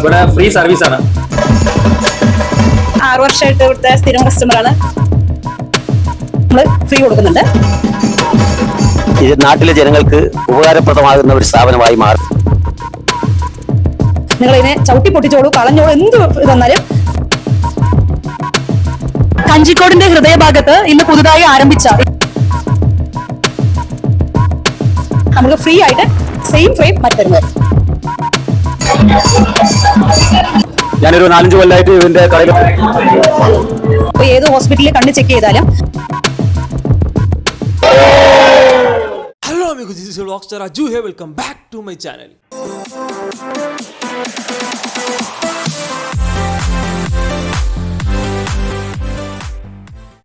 ഇവിടെ free service ആണ്. ആറ് വർഷമായിട്ട് ഇവിടുത്തെ സ്ഥിരം കസ്റ്റമറാണ് നമ്മൾ ഫ്രീ കൊടുക്കുന്നുണ്ട്. ഇത് നാട്ടിലെ ജനങ്ങൾക്ക് ഉപകാരപ്രദമാകുന്ന ഒരു സ്ഥാപനമായി മാറും. നിങ്ങൾ ഇതിനെ ചവിട്ടി പൊട്ടിച്ചോളൂ കളഞ്ഞോളൂ എന്ത് തന്നാലും കഞ്ചിക്കോടിന്റെ ഹൃദയഭാഗത്ത് ഇന്ന് പുതുതായി ആരംഭിച്ച നമുക്ക് ഫ്രീ ആയിട്ട് സെയിം ഫ്രെയിം മറ്റൊരുന്നത് ഞാനൊരു നാലഞ്ച് കൊല്ലമായിട്ട് ഇതിന്റെ കടയിൽ അപ്പൊ ഏത് ഹോസ്പിറ്റലിൽ കണ്ണ് ചെക്ക് ചെയ്താലും Hello Aju hey welcome back to my here.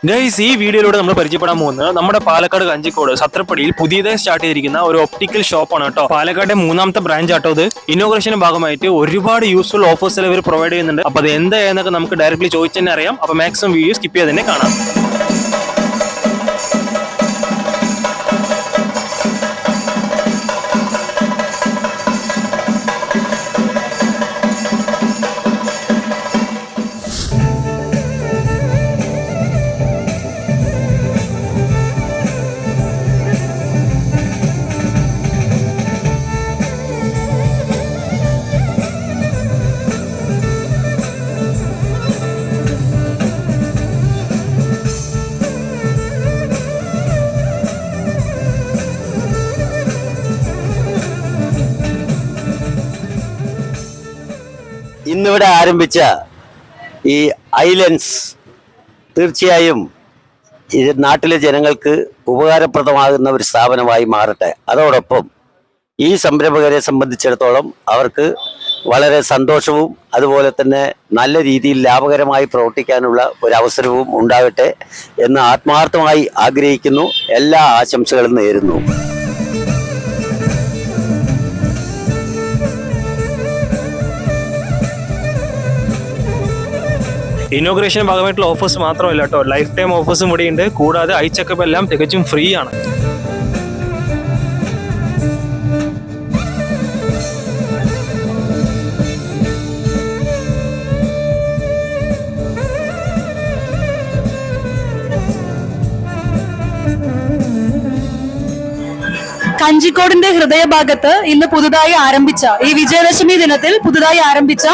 Guys ഈ വീഡിയോയിലൂടെ നമ്മൾ പരിചയപ്പെടാൻ പോകുന്നത് നമ്മുടെ പാലക്കാട് കഞ്ചിക്കോട് സത്രപ്പടിയിൽ പുതിയതായി സ്റ്റാർട്ട് ചെയ്തിരിക്കുന്ന ഒരു ഒപ്റ്റിക്കൽ ഷോപ്പാണ് കേട്ടോ. പാലക്കാടിന്റെ മൂന്നാമത്തെ ബ്രാഞ്ച് ആട്ടോ ഇത്. ഇനോഗ്രേഷന്റെ ഭാഗമായിട്ട് ഒരുപാട് യൂസ്ഫുൾ ഓഫേഴ്സ് ഇവർ പ്രൊവൈഡ് ചെയ്യുന്നുണ്ട്. അപ്പൊ അത് എന്തായെന്നൊക്കെ നമുക്ക് ഡയറക്റ്റ്ലി ചോദിച്ചു തന്നെ അറിയാം. അപ്പൊ മാക്സിമം വീഡിയോ സ്കിപ്പ് ചെയ്ത് തന്നെ കാണാം. ഇന്നിവിടെ ആരംഭിച്ച ഈ ഐലൻസ് തീർച്ചയായും ഇത് നാട്ടിലെ ജനങ്ങൾക്ക് ഉപകാരപ്രദമാകുന്ന ഒരു സ്ഥാപനമായി മാറട്ടെ. അതോടൊപ്പം ഈ സംരംഭകരെ സംബന്ധിച്ചിടത്തോളം അവർക്ക് വളരെ സന്തോഷവും അതുപോലെ തന്നെ നല്ല രീതിയിൽ ലാഭകരമായി പ്രവർത്തിക്കാനുള്ള ഒരു അവസരവും ഉണ്ടാകട്ടെ എന്ന് ആത്മാർത്ഥമായി ആഗ്രഹിക്കുന്നു. എല്ലാ ആശംസകളും നേരുന്നു. ഇനോഗ്രേഷൻ ഭാഗമായിട്ടുള്ള ഓഫേഴ്സ് മാത്രമല്ല കേട്ടോ. ലൈഫ് ടൈം ഓഫേഴ്സും ഇവിടെ ഉണ്ട് കൂടാതെ ഐ ചെക്കപ്പ് എല്ലാം തികച്ചും ഫ്രീ ആണ്. കഞ്ചിക്കോടിന്റെ ഹൃദയഭാഗത്ത് ഇന്ന് പുതുതായി ആരംഭിച്ച ഈ വിജയദശമി ദിനത്തിൽ പുതുതായി ആരംഭിച്ച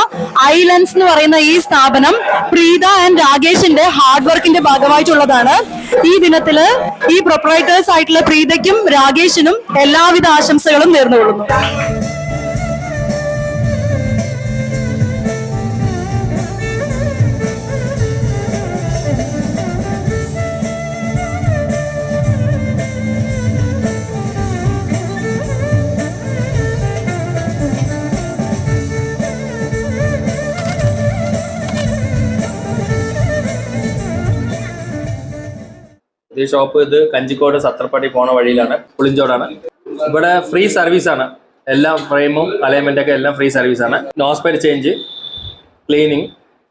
ഐലൻസ് എന്ന് പറയുന്ന ഈ സ്ഥാപനം പ്രീത ആൻഡ് രാകേഷിന്റെ ഹാർഡ് വർക്കിന്റെ ഭാഗമായിട്ടുള്ളതാണ്. ഈ ദിനത്തിൽ ഈ പ്രൊപ്പറേറ്റേഴ്സ് ആയിട്ടുള്ള പ്രീതയ്ക്കും രാകേഷിനും എല്ലാവിധ ആശംസകളും നേർന്നുകൊള്ളുന്നു. ഈ ഷോപ്പ് ഇത് കഞ്ചിക്കോട് സത്രപ്പടി പോണ വഴിയിലാണ് പുളിഞ്ചോടാണ്. ഇവിടെ ഫ്രീ സർവീസ് ആണ്. എല്ലാം ഫ്രെയിമും അലൈൻമെന്റ് ഒക്കെ എല്ലാം ഫ്രീ സർവീസ് ആണ്. നോസ്പെൽ ചേഞ്ച് ക്ലീനിങ്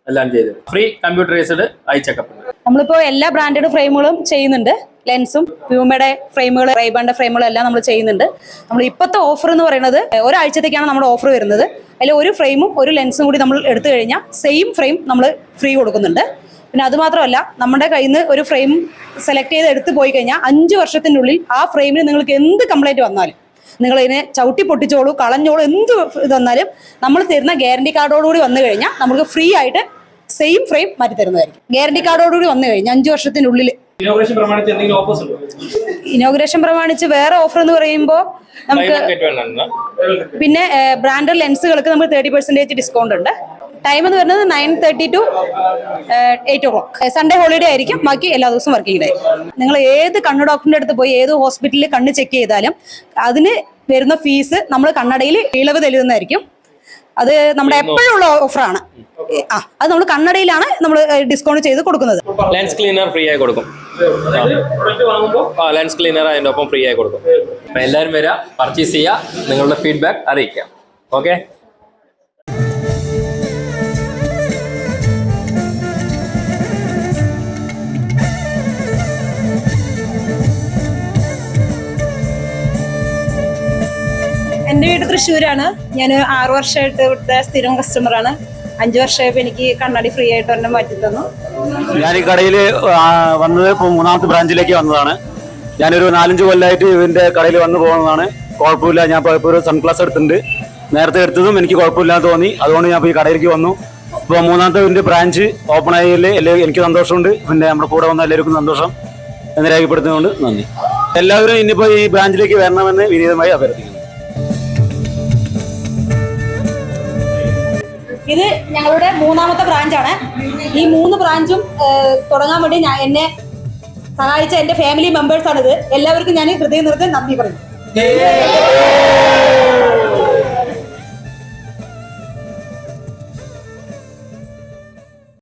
എല്ലാം ചെയ്ത്. ഫ്രീ കമ്പ്യൂട്ടറൈസ്ഡ് ഐ ചെക്കപ്പ് നമ്മളിപ്പോ എല്ലാ ബ്രാൻഡഡ് ഫ്രെയിമുകളും ചെയ്യുന്നുണ്ട്. ലെൻസും പ്യൂമയുടെ ഫ്രെയിമുകൾ റൈബാന്റെ ഫ്രെയിമുകളും എല്ലാം നമ്മൾ ചെയ്യുന്നുണ്ട്. നമ്മൾ ഇപ്പോഴത്തെ ഓഫർ എന്ന് പറയുന്നത് ഒരാഴ്ചത്തേക്കാണ് നമ്മുടെ ഓഫർ വരുന്നത്. അതിൽ ഒരു ഫ്രെയിമും ഒരു ലെൻസും കൂടി നമ്മൾ എടുത്തു കഴിഞ്ഞാൽ സെയിം ഫ്രെയിം നമ്മൾ ഫ്രീ കൊടുക്കുന്നുണ്ട്. പിന്നെ അതുമാത്രമല്ല നമ്മുടെ കയ്യിൽ നിന്ന് ഒരു ഫ്രെയിം സെലക്ട് ചെയ്ത് എടുത്തു പോയി കഴിഞ്ഞാൽ അഞ്ച് വർഷത്തിനുള്ളിൽ ആ ഫ്രെയിമിന് നിങ്ങൾക്ക് എന്ത് കംപ്ലൈന്റ് വന്നാലും നിങ്ങൾ ഇതിനെ ചവിട്ടി പൊട്ടിച്ചോളൂ കളഞ്ഞോളൂ എന്ത് വന്നാലും നമ്മൾ തരുന്ന ഗ്യാരണ്ടി കാർഡോടുകൂടി വന്നു കഴിഞ്ഞാൽ നമുക്ക് ഫ്രീ ആയിട്ട് സെയിം ഫ്രെയിം മാറ്റി തരുന്നതായിരിക്കും ഗ്യാരണ്ടി കാർഡോടുകൂടി വന്നു കഴിഞ്ഞാൽ അഞ്ച് വർഷത്തിനുള്ളിൽ ഇനോഗ്രേഷൻ പ്രമാണിച്ച് എന്തെങ്കിലും ഓഫേഴ്സ് ഉണ്ടോ? ഇനോഗ്രേഷൻ പ്രമാണിച്ച് വേറെ ഓഫർ എന്ന് പറയുമ്പോൾ നമുക്ക് പിന്നെ ബ്രാൻഡഡ് ലെൻസുകൾക്ക് നമുക്ക് തേർട്ടി പെർസെന്റേജ് ഡിസ്കൗണ്ട് ഉണ്ട്. ടൈം എന്ന് പറയുന്നത് nine thirty to eight o'clock Sunday holiday ആയിരിക്കും. ബാക്കി എല്ലാ ദിവസവും വർക്കിംഗ് ഡേ നിങ്ങൾ ഏത് കണ്ണ് ഡോക്ടറിന്റെ അടുത്ത് പോയി ഏത് ഹോസ്പിറ്റലിൽ കണ്ണ് ചെക്ക് ചെയ്താലും അതിന് വരുന്ന ഫീസ് നമ്മൾ കണ്ണടയിൽ ഇളവ് തരുന്നതായിരിക്കും. അത് നമ്മുടെ എപ്പോഴും ഉള്ള ഓഫറാണ് ആ അത് നമ്മൾ കണ്ണടയിലാണ് നമ്മൾ ഡിസ്കൗണ്ട് ചെയ്ത് കൊടുക്കുന്നത്. ലെൻസ് ക്ലീനർ ഫ്രീ ആയി കൊടുക്കും. ആ ലെൻസ് ക്ലീനർ അതിന്റെ ഒപ്പം ഫ്രീ ആയി കൊടുക്കും. അപ്പം എല്ലാവരും വരിക പർച്ചേസ് ചെയ്യുക നിങ്ങളുടെ ഫീഡ്ബാക്ക് അറിയിക്കാം. ഓക്കെ എന്റെ വീട് തൃശ്ശൂരാണ്. ഞാൻ ആറു വർഷമായിട്ട് ഇവിടുത്തെ സ്ഥിരം കസ്റ്റമറാണ് അഞ്ചു വർഷമായപ്പോൾ എനിക്ക് കണ്ണാടി ഫ്രീ ആയിട്ട് തന്നെ മാറ്റി തന്നു. ഞാൻ ഈ കടയിൽ വന്നത് ഇപ്പൊ മൂന്നാമത്തെ ബ്രാഞ്ചിലേക്ക് വന്നതാണ്. ഞാനൊരു നാലഞ്ച് കൊല്ലായിട്ട് ഇവന്റെ കടയിൽ വന്നു പോകുന്നതാണ്. കുഴപ്പമില്ല ഞാൻ ഇപ്പോൾ ഒരു സൺഗ്ലാസ് എടുത്തിട്ടുണ്ട്. നേരത്തെ എടുത്തതും എനിക്ക് കുഴപ്പമില്ലാന്ന് തോന്നി. അതുകൊണ്ട് ഞാൻ ഈ കടയിലേക്ക് വന്നു. ഇപ്പോൾ മൂന്നാമത്തെ ഇതിന്റെ ബ്രാഞ്ച് ഓപ്പൺ ആയതിൽ എല്ലാവരും എനിക്ക് സന്തോഷമുണ്ട്. പിന്നെ നമ്മുടെ കൂടെ വന്ന എല്ലാവർക്കും സന്തോഷം. എന്ന് രേഖപ്പെടുത്തുന്നതുകൊണ്ട് നന്ദി. എല്ലാവരും ഇനിയിപ്പോൾ ഈ ബ്രാഞ്ചിലേക്ക് വരണമെന്ന് വിനീതമായി അഭ്യർത്ഥിക്കുന്നു. ഇത് ഞങ്ങളുടെ മൂന്നാമത്തെ ബ്രാഞ്ചാണ്. ഈ മൂന്ന് ബ്രാഞ്ചും തുടങ്ങാൻ വേണ്ടി ഞാൻ എന്നെ സഹായിച്ച എന്റെ ഫാമിലി മെമ്പേഴ്സ് ആണിത് എല്ലാവർക്കും ഞാൻ ഹൃദയം നിർത്തി നന്ദി പറയുന്നു.